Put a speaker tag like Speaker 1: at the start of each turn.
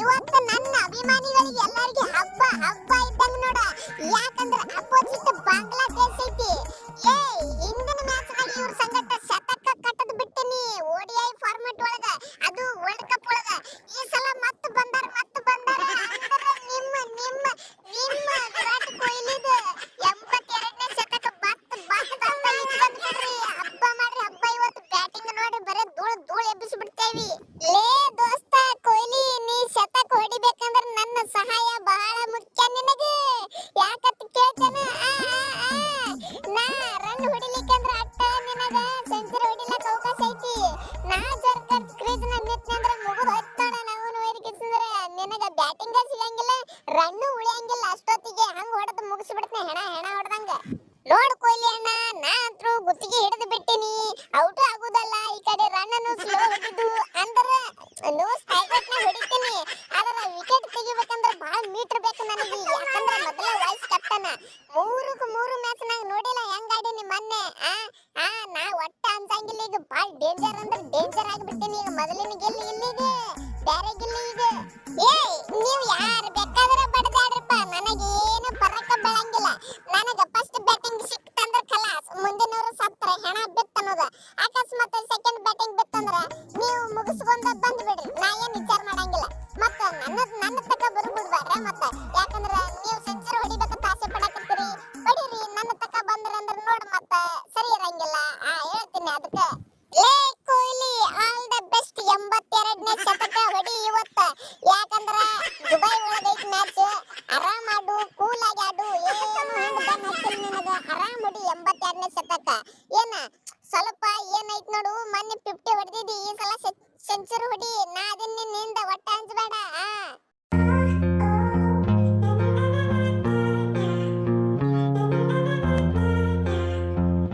Speaker 1: ಇವತ್ತು ನನ್ನ ಅಭಿಮಾನಿಗಳಿಗೆ ಎಲ್ಲರಿಗೆ ಹಬ್ಬ ಹಬ್ಬ ಇದ್ದಂಗ ನೋಡ. ಯಾಕಂದ್ರ ಅಪೋಸಿಟ್ ಬಾಂಗ್ಲಾದೇಶ ಐತಿ. ಏ ಹಿಂದಿನ ಮ್ಯಾಚ್ ನಾಗ ಇವ್ರ ಸಂಗಟ ಶತಕ ಕಟ್ಟದ್ ಬಿಟ್ಟಿನಿ. ಓಡಿಐ ಫಾರ್ಮೆಟ್ ಒಳಗ, ಅದು ವರ್ಲ್ಡ್ ಕಪ್ ಒಳಗ. ಈ ಸಲ ಮತ್ತೆ ಬಂದಾರ ಮತ್ತೆ ಬಂದಾರ. ಅಂದ್ರ ನಿಮ್ಮ ನಿಮ್ಮ ನಿಮ್ಮ ವಿರಾಟ್ ಕೊಹ್ಲಿದ ಎಂಬತ್ತೆರಡನೇ ಶತಕ ಬತ್ ಬತ್ ಅಂತ ಹಬ್ಬ ಮಾಡ್ರಿ, ಹಬ್ಬ. ಇವತ್ತು ಬ್ಯಾಟಿಂಗ್ ನೋಡಿ ಬರೇ ಧೂಳು ಧೂಳು ಎಬ್ಬಿಸಿ ಬಿಡ್ತೇವಿ ಲೇ ದೋಸ್ತ ಬ್ಯಾಟಿಂಗ್ ಸಿಗಂಗಿಲ್ಲ ರಣ್ಣು ಉಳಿಯಂಗಿಲ್ಲ, ಅಷ್ಟೊತ್ತಿಗೆ ಹಂಗ ಹೊಡೆದು ಮುಗಿಸ್ಬಿಡ್ತೀನಿ. ಹೆಣ ಹೆಣ ಹೊಡೆದಂಗ. ನೋಡ್ ಕೊಹ್ಲಿ ಅಣ್ಣ ನಾ ಅಂತೂ ಗುತ್ತಿಗೆ ಹಿಡಿದು ಬಿಟ್ಟಿನಿ. ಔಟ್ ಆಗುದಲ್ಲ, ಈ ಕಡೆ ಅನ್ನು ಸ್ಲೋ ಹೊಡಿದು. ಅಂದ್ರ ನೋ ಸ್ಟ್ರೈಕ್ನ ಹೊಡಿತೀನಿ. ಆದ್ರೆ ವಿಕೆಟ್ ತೆಗಿಬೇಕಂದ್ರ ಬಹಳ ಮೀಟರ್ ಬೇಕು ನನಗೆ. ಯಾಕಂದ್ರ ಮೊದಲ ವೈಸ್ ಕ್ಯಾಪ್ಟನ್ ಮೂರಕ್ಕೆ ಮೂರು ಮ್ಯಾಚ್ ನಾಗ ನೋಡಿಲ್ಲ. ಹೆಂಗ್ ಆಡೀನಿ ಮೊನ್ನೆ, ಆ? ಆ, ನಾ ಒಟ್ಟ ಅಂತಂಗಿಲ್ಲ ಈಗ ಬಹಳ ಡೇಂಜರ್ ಅಂದ್ರೆ ಡೇಂಜರ್ ಆಗಿಬಿಟ್ಟಿನಿ. ಈಗ ಮೊದಲಿನ ಗೆಲ್ಲಿ ಇಲ್ಲಿಗೆ. ಬ್ಯಾರೆ ಗೆಲ್ಲಿ ಅಕಸ್ಮಾತ್ ಸೆಕೆಂಡ್ ಬ್ಯಾಟಿಂಗ್ ಬಿತ್ತಂದ್ರೆ ನೀವು ಮುಗಿಸ್ಕೊಂಡ ಬಂದ್ ಬಿಡ್ರಿ ನಾ ಏನ್ ವಿಚಾರ ಮಾಡಂಗಿಲ್ಲ. ಮತ್ತ ನನ್ನ ನನ್ನ ತಕ ಬರ್ಬಿಡ್ಬಾರ ಮತ್ತ. ಯಾಕಂದ್ರ ನೀವು ಸೆಂಚುರಿ ಹೊಡಿಬೇಕಂತ ಆಸೆ ಪಡಕತ್ತೀರಿ. ಹೊಡಿರಿ, ನನ್ನ ತಕ ಬಂದ್ರ ಅಂದ್ರ ನೋಡ್ ಮತ್ತ ಸರಿ ಇರಂಗಿಲ್ಲ. ಆ ಹೇಳ್ತೀನಿ ಅದಕ್ಕೆ. ಲೇ ಕೊಹ್ಲಿ ಆಲ್ ದ ಬೆಸ್ಟ್ ಎಂಬತ್ತೆರಡನೇ ಶತಕ. ಹೊಡೆದಿದ್ದಿ ಈ ಸಲ ಸೆಂಚುರಿ ಹೊಡಿ ನಾ ಅದನ್ನ ನಿನ್